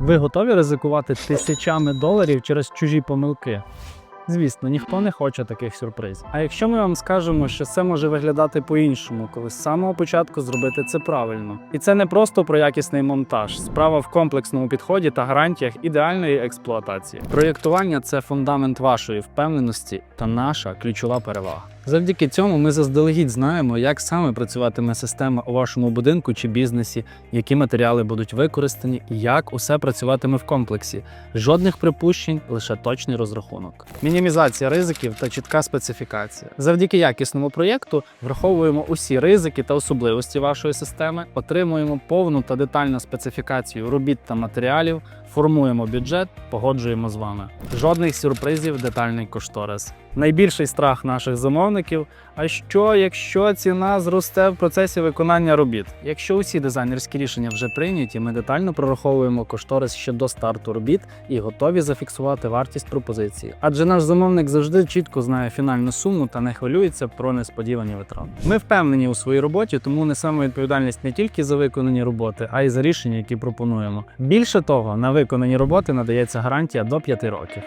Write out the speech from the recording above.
Ви готові ризикувати тисячами доларів через чужі помилки? Звісно, ніхто не хоче таких сюрпризів. А якщо ми вам скажемо, що це може виглядати по-іншому, коли з самого початку зробити це правильно. І це не просто про якісний монтаж, справа в комплексному підході та гарантіях ідеальної експлуатації. Проєктування це фундамент вашої впевненості та наша ключова перевага. Завдяки цьому ми заздалегідь знаємо, як саме працюватиме система у вашому будинку чи бізнесі, які матеріали будуть використані і як усе працюватиме в комплексі. Жодних припущень, лише точний розрахунок. Мінімізація ризиків та чітка специфікація. Завдяки якісному проєкту враховуємо усі ризики та особливості вашої системи, отримуємо повну та детальну специфікацію робіт та матеріалів, формуємо бюджет, погоджуємо з вами. Жодних сюрпризів, детальний кошторис. Найбільший страх наших замовників. А що, якщо ціна зросте в процесі виконання робіт? Якщо усі дизайнерські рішення вже прийняті, ми детально прораховуємо кошторис ще до старту робіт і готові зафіксувати вартість пропозиції. Адже наш замовник завжди чітко знає фінальну суму та не хвилюється про несподівані витрати. Ми впевнені у своїй роботі, тому несемо відповідальність не тільки за виконані роботи, а й за рішення, які пропонуємо. Більше того, на виконані роботи надається гарантія до 5 років.